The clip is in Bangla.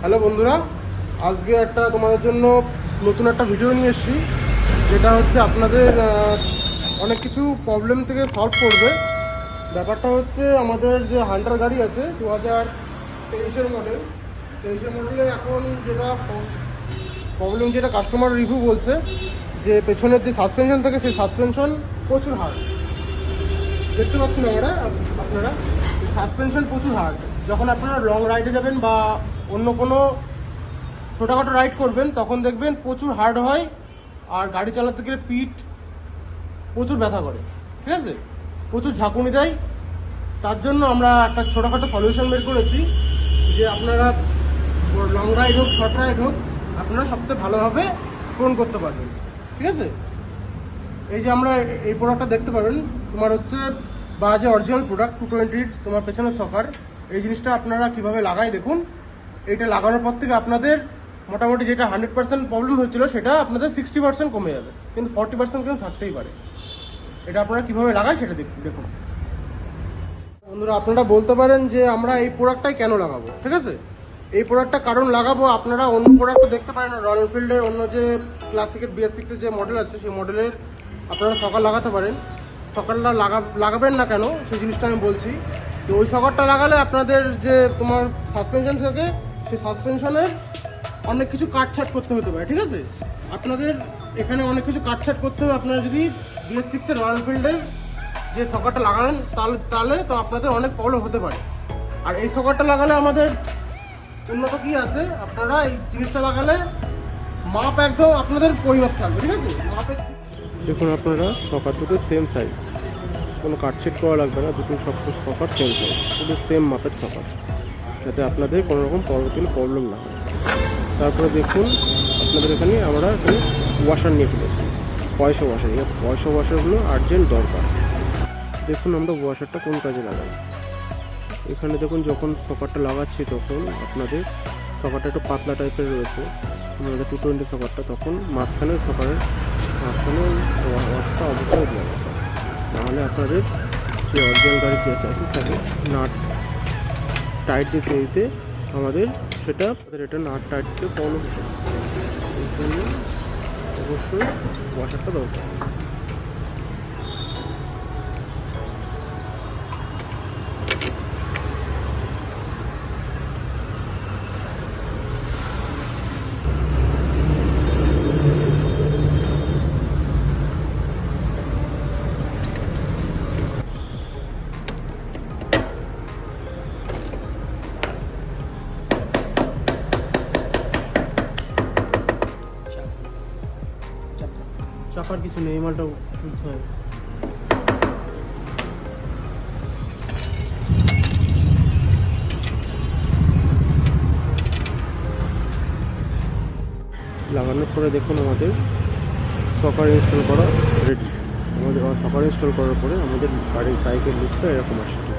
হ্যালো বন্ধুরা, আজকে একটা তোমাদের জন্য নতুন একটা ভিডিও নিয়ে এসেছি, যেটা হচ্ছে আপনাদের অনেক কিছু প্রবলেম থেকে সলভ করবে। ব্যাপারটা হচ্ছে আমাদের যে হান্টার গাড়ি আছে দু হাজার তেইশের মডেল তেইশের মডেলে এখন যেটা প্রবলেম যেটা কাস্টমার রিভিউ বলছে, যে পেছনের যে সাসপেনশন থাকে, সেই সাসপেনশন প্রচুর হার্ড দেখতে পাচ্ছেন আমরা আপনারা সাসপেনশন প্রচুর হার্ড যখন আপনারা লং রাইডে যাবেন বা অন্য কোনো ছোটোখাটো রাইড করবেন, তখন দেখবেন প্রচুর হার্ড হয় আর গাড়ি চালাতে গেলে পিঠ প্রচুর ব্যথা করে, ঠিক আছে? প্রচুর ঝাঁকুনি দেয়। তার জন্য আমরা একটা ছোটোখাটো সলিউশন বের করেছি যে আপনারা লং রাইড হোক শর্ট রাইড হোক, আপনারা সবথেকে ভালোভাবে পূরণ করতে পারবেন, ঠিক আছে? এই যে আমরা এই প্রোডাক্টটা দেখতে পাবেন তোমার হচ্ছে বাজে অরিজিনাল প্রোডাক্ট টু টোয়েন্টির তোমার পেছনের সকার এই জিনিসটা আপনারা কীভাবে লাগাই দেখুন। এইটা লাগানোর পর থেকে আপনাদের মোটামুটি যেটা হান্ড্রেড পার্সেন্ট প্রবলেম হয়েছিল, সেটা আপনাদের সিক্সটি পার্সেন্ট কমে যাবে। কিন্তু ফর্টি পার্সেন্ট কিন্তু থাকতেই পারে। এটা আপনারা কীভাবে লাগায় সেটা দেখ- দেখুন। বন্ধুরা, আপনারা বলতে পারেন যে আমরা এই প্রোডাক্টটাই কেন লাগাবো, ঠিক আছে? এই প্রোডাক্টটা কারণ লাগাবো আপনারা অন্য প্রোডাক্টও দেখতে পারেন রয়্যাল এনফিল্ডের অন্য যে ক্লাসিকের বিএস সিক্সের যে মডেল আছে, সেই মডেলের আপনারা সকাল লাগাতে পারেন। সকালটা লাগা, লাগাবেন না কেন? সেই জিনিসটা আমি বলছি। তো ওই সকালটা লাগালে আপনাদের যে তোমার সাসপেনশন থাকে সেই সাসপেনশনের অনেক কিছু কাটছাট করতে হতে পারে, ঠিক আছে? আপনাদের এখানে অনেক কিছু কাটছাট করতে হবে। আপনারা যদি বিএস সিক্সের রয়্যাল এনফিল্ডের যে সকারটা লাগালেন তাহলে তাহলে তো আপনাদের অনেক প্রবলেম হতে পারে। আর এই সকারটা লাগালে আমাদের উন্নত কি আছে? আপনারা এই জিনিসটা লাগালে মাপ একদম আপনাদের পরিমাপ থাকবে, ঠিক আছে? মাপে দেখুন আপনারা সকার দুটো সেম সাইজ কোনো কাটছেট করা লাগবে না, দুটো সব সকার সেম সাইজ শুধু সেম মাপের সকার যাতে আপনাদের কোনো রকম পরবর্তীতে প্রবলেম না হয়। তারপরে দেখুন, আপনাদের এখানে আমরা এখানে ওয়াশার নিয়ে ফেলেছি পয়সা ওয়াশার এই পয়সা ওয়াশারগুলো আর্জেন্ট দরকার। দেখুন আমরা ওয়াশারটা কোন কাজে লাগাই। এখানে দেখুন যখন সকারটা লাগাচ্ছি তখন আপনাদের সকারটা একটু পাতলা টাইপের রয়েছে। আমাদের টু টোয়েন্টি সকারটা তখন মাঝখানে সকারের মাঝখানে ওয়াশটা অবশ্যই দেওয়া নাহলে আপনাদের যে অরিজিনাল গাড়ির যে চাষিস থাকে, নাট টাইট দিতে দিতে আমাদের সেটা এটা না টাইট দিতে প্রবলেম হচ্ছে এই জন্য অবশ্যই ওয়াশারটা দরকার। চাপার কিছু নেই মালটা খুলতে হয় লাগানোর পরে দেখুন আমাদের সকার ইনস্টল করা রেডি আমাদের সকার ইনস্টল করার পরে আমাদের গাড়ির বাইকের লুকটা এরকম আসে